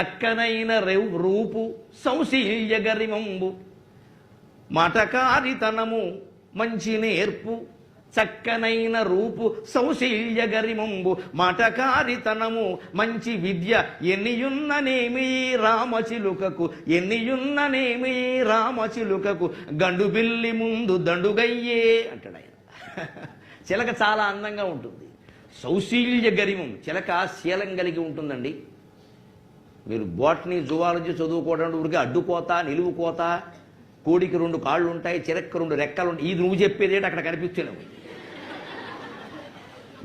చక్కనైన రెవ్- రూపు సౌశీల్య గరిమంబు మటకారితనము మంచి నేర్పు చక్కనైన రూపు సౌశీల్య గరిమంబు మటకారితనము మంచి విద్య ఎన్నియున్ననేమి రామచిలుకకు? ఎన్నియున్ననేమి రామచిలుకకు? గండు బిల్లి ముందు దండుగయ్యే అంటాడు ఆయన. చిలక చాలా అందంగా ఉంటుంది. సౌశీల్య గరిమం చిలక శీలం కలిగి ఉంటుందండి. మీరు బోటనీ జువాలజీ చదువుకోవడం ఊరికే అడ్డుకోత నిలువుకోత కోడికి రెండు కాళ్ళు ఉంటాయి చిరక్క రెండు రెక్కలు ఉంటాయి ఇది నువ్వు చెప్పేది అక్కడ కనిపించలేవు.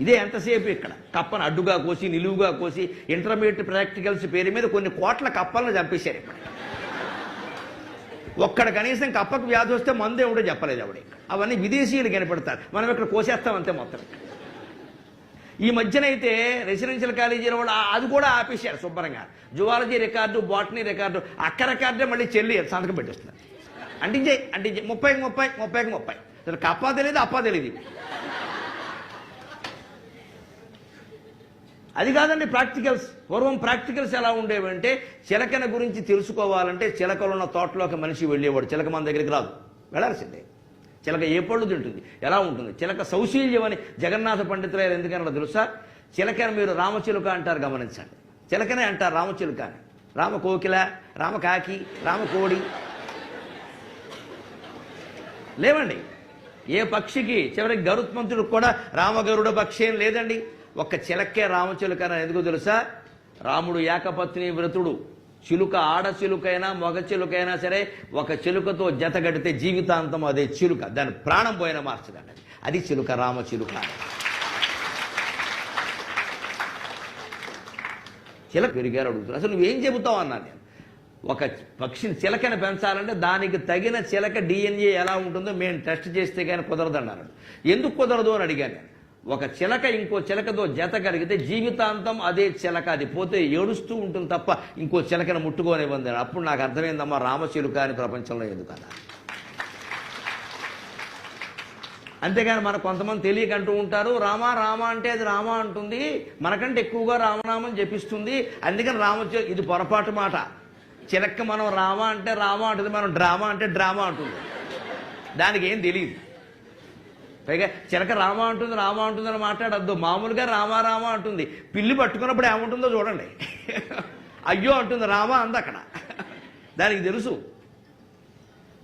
ఇదే ఎంతసేపు ఇక్కడ? కప్పను అడ్డుగా కోసి నిలువుగా కోసి ఇంటర్మీడియట్ ప్రాక్టికల్స్ పేరు మీద కొన్ని కోట్ల కప్పలను చంపేశారు ఇక్కడ. ఒక్కడ కనీసం కప్పకు వ్యాధి వస్తే మందే ఉంటే చెప్పలేదు ఆవిడ ఇక్కడ. అవన్నీ విదేశీయులు కనపడతారు. మనం ఇక్కడ కోసేస్తాం అంతే మొత్తం ఈ మధ్యనైతే రెసిడెన్షియల్ కాలేజీలో కూడా అది కూడా ఆపేశారు శుభ్రంగా. జువాలజీ రికార్డు బాటనీ రికార్డు అక్క రికార్డే మళ్ళీ చెల్లి సంతకం పెట్టేస్తున్నారు. అంటించే అంటించే ముప్పైకి ముప్పై ముప్పైకి ముప్పై. అసలు కప్ప తెలియదు అప్ప తెలియదు అది కాదండి ప్రాక్టికల్స్. పూర్వం ప్రాక్టికల్స్ ఎలా ఉండేవంటే చిలకన గురించి తెలుసుకోవాలంటే చిలకలు ఉన్న తోటలోకి మనిషి వెళ్ళేవాడు. చిలక మన దగ్గరికి రాదు. వెళ్ళాల్సిందే. చిలక ఏ పళ్ళు తింటుంది? ఎలా ఉంటుంది? చిలక సౌశీల్యం అని జగన్నాథ పండితులయ్యారు ఎందుకన్నా తెలుసా? చిలకని మీరు రామచిలుక అంటారు గమనించండి. చిలకనే అంటారు రామచిలుక అని రామ కోకిల రామ కాకి రామ కోడి. లేవండి. ఏ పక్షికి చివరికి గరుత్మంతుడికి కూడా రామగరుడ పక్షి ఏం లేదండి. ఒక్క చిలక్కే రామచిలుక అని ఎందుకు తెలుసా? రాముడు ఏకపత్ని వ్రతుడు. చిలుక ఆడ చిలుకైనా మగ చిలుకైనా సరే ఒక చిలుకతో జత గడితే జీవితాంతం అదే చిలుక. దాని ప్రాణం పోయిన మార్చదండి అది. అది చిలుక రామ చిలుక. చిలక పెరిగారు అడుగుతున్నారు. అసలు నువ్వేం చెబుతావు అన్నా నేను. ఒక పక్షిని చిలకని పెంచాలంటే దానికి తగిన చిలక డిఎన్ఏ ఎలా ఉంటుందో మేము టెస్ట్ చేస్తే కానీ కుదరదన్నారు ఎందుకు కుదరదు అని అడిగాను నేను. ఒక చిలక ఇంకో చిలకతో జత కలిగితే జీవితాంతం అదే చిలక. అది పోతే ఏడుస్తూ ఉంటుంది తప్ప ఇంకో చిలకను ముట్టుకోనివ్వంది అప్పుడు నాకు అర్థమైందమ్మా రామచిలుక అని ప్రపంచంలో ఎందుకన్నా అంతేగాని మన కొంతమంది తెలియక అంటూ ఉంటారు రామ రామ అంటే అది రామ అంటుంది మనకంటే ఎక్కువగా రామనామం జపిస్తుంది అందుకని రామ ఇది పొరపాటు మాట. చిలక్క మనం రామ అంటే రామ అంటుంది మనం డ్రామా అంటే డ్రామా అంటుంది. దానికి ఏం తెలియదు. పైగా చిలక రామ అంటుంది రామ అంటుంది అని మాట్లాడద్దు. మామూలుగా రామ రామ అంటుంది. పిల్లి పట్టుకున్నప్పుడు ఏముంటుందో చూడండి. అయ్యో అంటుంది రామ అంది అక్కడ. దానికి తెలుసు.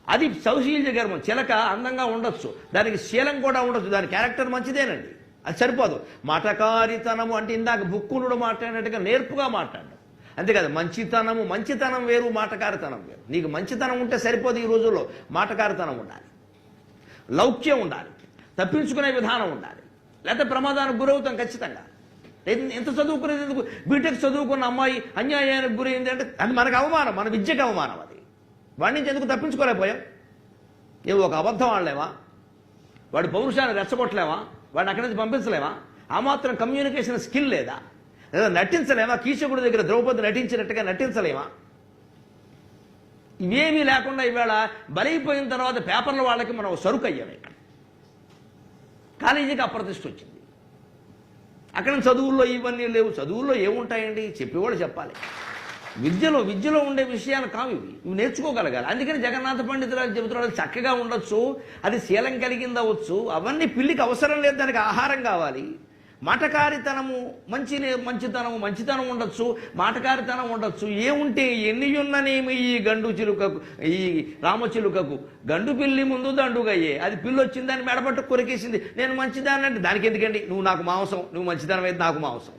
అది సౌశీల్య గర్వం చిలక అందంగా ఉండొచ్చు. దానికి శీలం కూడా ఉండొచ్చు. దాని క్యారెక్టర్ మంచిదేనండి. అది సరిపోదు. మాటకారితనము అంటే ఇందాక బుక్కునుడు మాట్లాడినట్టుగా నేర్పుగా మాట్లాడు అంతేకాదు మంచితనము మంచితనం వేరు మాటకారితనం వేరు. నీకు మంచితనం ఉంటే సరిపోదు ఈ రోజుల్లో. మాటకారితనం ఉండాలి. లౌక్యం ఉండాలి. తప్పించుకునే విధానం ఉండాలి. లేకపోతే ప్రమాదానికి గురవుతాం ఖచ్చితంగా. ఎంత చదువుకునేది ఎందుకు? బీటెక్ చదువుకున్న అమ్మాయి అన్యాయానికి గురైంది అంటే అది మనకు అవమానం మన విద్యకు అవమానం అది. వాడి నుంచి ఎందుకు తప్పించుకోలేకపోయాం? నువ్వు ఒక అబద్ధం ఆడలేవా వాడి పౌరుషాన్ని రెచ్చగొట్టలేవా వాడిని అక్కడి నుంచి పంపించలేమా? ఆ మాత్రం కమ్యూనికేషన్ స్కిల్ లేదా? లేదా నటించలేమా? కీచకుడి దగ్గర ద్రౌపది నటించినట్టుగా నటించలేమా? ఇవేమీ లేకుండా ఈవేళ బలైపోయిన తర్వాత పేపర్ల వాళ్ళకి మనం సరుకు అయ్యాం ఇక్కడ కాలేజీకి అప్రతిష్ట వచ్చింది. అక్కడ చదువుల్లో ఇవన్నీ లేవు. చదువుల్లో ఏముంటాయండి? చెప్పేవాళ్ళు చెప్పాలి. విద్యలో విద్యలో ఉండే విషయాలు కావు ఇవి. ఇవి నేర్చుకోగలగాలి. అందుకని జగన్నాథ పండితురాలు చెబుతున్నాడు చక్కగా ఉండొచ్చు అది శీలం కలిగిందవచ్చు అవన్నీ పిల్లికి అవసరం లేదు దానికి ఆహారం కావాలి. మాటకారితనము మంచి మంచితనము మంచితనం ఉండొచ్చు. మాటకారితనం ఉండొచ్చు. ఏముంటే ఎన్ని ఉన్ననేమి ఈ గండు చిలుకకు ఈ రామచిలుకకు గండు పిల్లి ముందు దండుగయ్యే. అది పిల్లి వచ్చింది దాన్ని మెడపట్టు కొరికేసింది. నేను మంచిదాన్ని అంటే దానికి ఎందుకండి? నువ్వు నాకు మాంసం నువ్వు మంచిదనం అయితే నాకు మాంసం.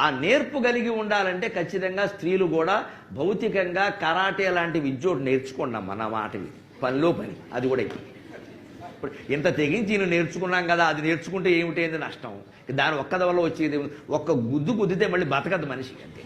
ఆ నేర్పు కలిగి ఉండాలంటే ఖచ్చితంగా స్త్రీలు కూడా భౌతికంగా కరాటే లాంటి విద్య నేర్చుకోండి అమ్మ మన మాటవి పనిలో పని. అది కూడా అయిపోయింది. ఇప్పుడు ఇంత తెగించి నేను నేర్చుకున్నాం కదా అది నేర్చుకుంటే ఏమిటైంది నష్టం. దాని ఒక్కద వల్ల వచ్చేది ఒక్క గుద్దు గుద్దితే మళ్ళీ బతకదు మనిషి అంతే.